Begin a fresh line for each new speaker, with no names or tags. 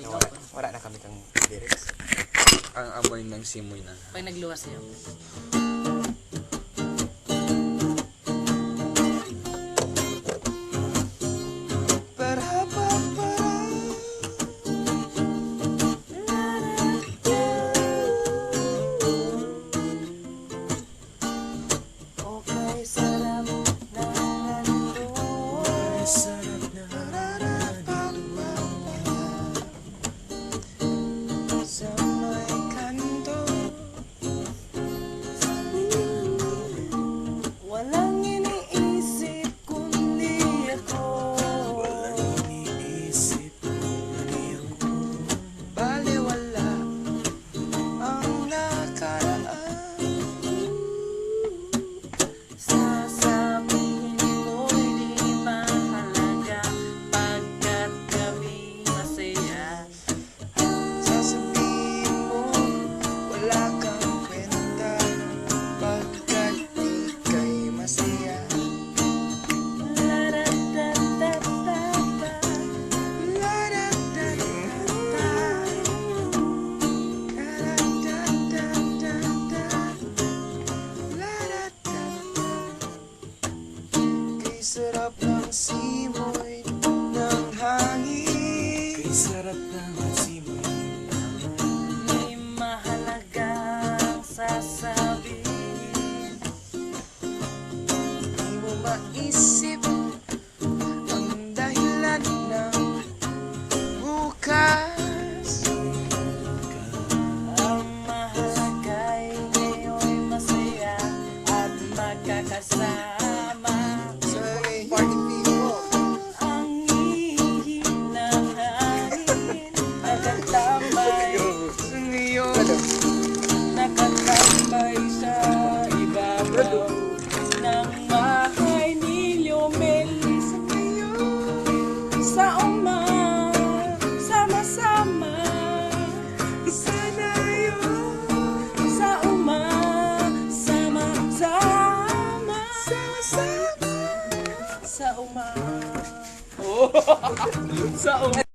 No, wala, wala na kami kang lyrics.
Ang amoy ng simoy na.
Pag nagluwas
niya. sarap ng simoy ng hangin.
Kay sarap ng simoy.
May mahalagang sasabihin.
Di mo maisip
uma. Oh. sa uma.